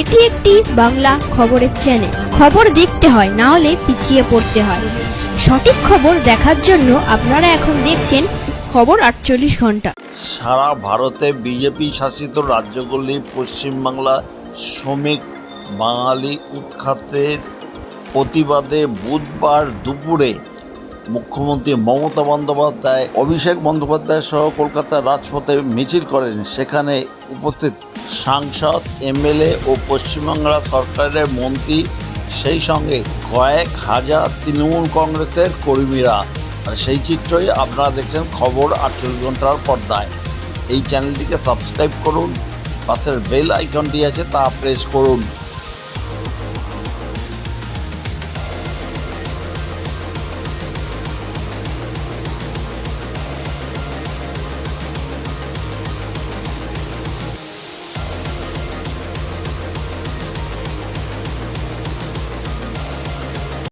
এটি একটি বাংলা খবরের চ্যানেল খবর দেখতে হয়, না হলে পিছিয়ে পড়তে হয়। সঠিক খবর দেখার জন্য আপনারা এখন দেখছেন খবর আটচল্লিশ ঘণ্টা। সারা ভারতে বিজেপি শাসিত রাজ্যগুলি পশ্চিমবাংলা শ্রমিক বাঙালি উৎখাতের প্রতিবাদে বুধবার দুপুরে মুখ্যমন্ত্রী মমতা বন্দ্যোপাধ্যায়, অভিষেক বন্দ্যোপাধ্যায় সহ কলকাতার রাজপথে মিছিল করেন। সেখানে উপস্থিত সাংসদ, এমএলএ ও পশ্চিমবাংলা সরকারের মন্ত্রী, সেই সঙ্গে কয়েক হাজার তৃণমূল কংগ্রেসের কর্মীরা। আর সেই চিত্রই আপনারা দেখছেন খবর আটচল্লিশ ঘণ্টার পর্দায়। এই চ্যানেলটিকে সাবস্ক্রাইব করুন, পাশের বেল আইকনটি আছে তা প্রেস করুন।